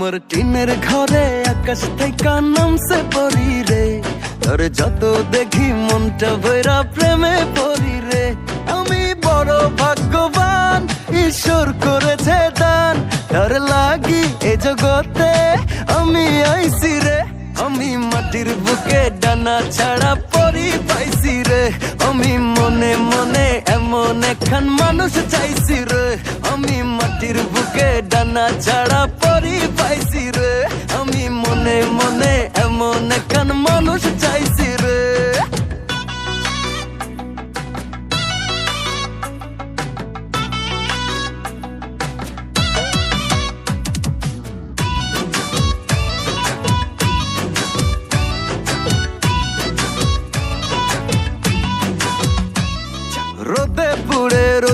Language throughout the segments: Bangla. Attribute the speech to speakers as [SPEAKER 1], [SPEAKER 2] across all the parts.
[SPEAKER 1] আমার টিনের ঘরে আকাশ থেকে নামছে পরি রে তোর যত দেখি মনটা ভৈরা প্রেমে পড়ি রে আমি বড় ভাগ্যবান ঈশ্বর করেছে দান তার লাগি এ জগতে আমি আইছি রে আমি মাটির বুকে ডানা ছাড়া পরি পাইছি রে আমি মনে মনে এমন একখান মানুষ চাইছি রে আমি মাটির বুকে ডানা ছাড়া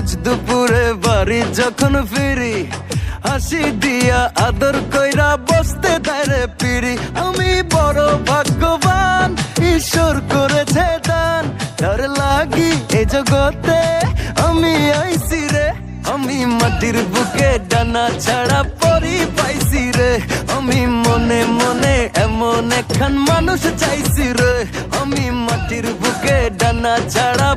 [SPEAKER 1] রোজ দুপুরে বাড়ি যখন ফিরি, হাসি দিয়া আদর কইরা বসতে দাঁড়ে পিড়ি। আমি বড় ভাগ্যবান, ঈশ্বর করেছে দান। তার লাগি এ জগতে আমি আইছি রে। আমি মাটির বুকে ডানা ছাড়া পরি পাইছি রে। আমি মনে মনে এমন একখান মানুষ চাইছি রে। আমি মাটির বুকে ডানা ছাড়া